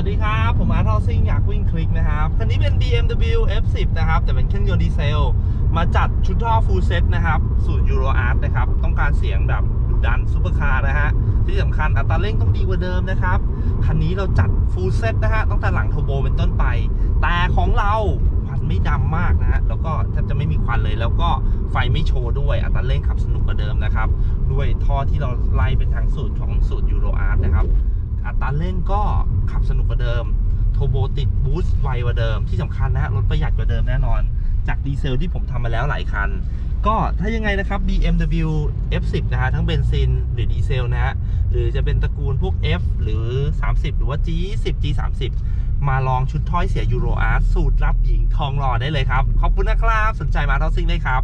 ัสดีครับ ผมอาร์ทอซิงอยากวิ่งคลิกนะครับ คันนี้เป็น BMW F10 นะครับ แต่เป็นเครื่องยนต์ดีเซล มาจัดชุดท่อฟูลเซ็ตนะครับสูตรยูโรอาร์ตนะครับ ต้องการเสียงแบบดุดันซูเปอร์คาร์นะฮะ ที่สำคัญอัตราเร่งต้องดีกว่าเดิมนะครับ คันนี้เราจัดฟูลเซ็ตนะฮะ ตั้งแต่หลังเทอร์โบเป็นต้นไป แต่ของเราควันไม่ดำมากนะฮะ แล้วก็แทบจะไม่มีควันเลย แล้วก็ไฟไม่โชว์ด้วย อัตราเร่งขับสนุกกว่าเดิมนะครับ ด้วยท่อที่เราไล่เป็นทางสูตรของสูตรยูโรอาร์ตนะครับ อัตรเร่งก็ขับสนุกกว่าเดิม โทโบติดบูสต์ไวกว่าเดิม ที่สำคัญนะฮะรถประหยัดกว่าเดิมแน่นอน จากดีเซลที่ผมทำมาแล้วหลายคัน ก็ถ้ายังไงนะครับ BMW F10 นะฮะทั้งเบนซินหรือดีเซลนะฮะหรือจะเป็นตระกูลพวก F หรือ 30 หรือว่า G10 G30 มาลองชุดถ้อยเสียยูโรอาร์สูตรรับหญิงทองหล่อได้เลยครับ ขอบคุณนะครับ สนใจมาเท่าซิ่งได้ครับ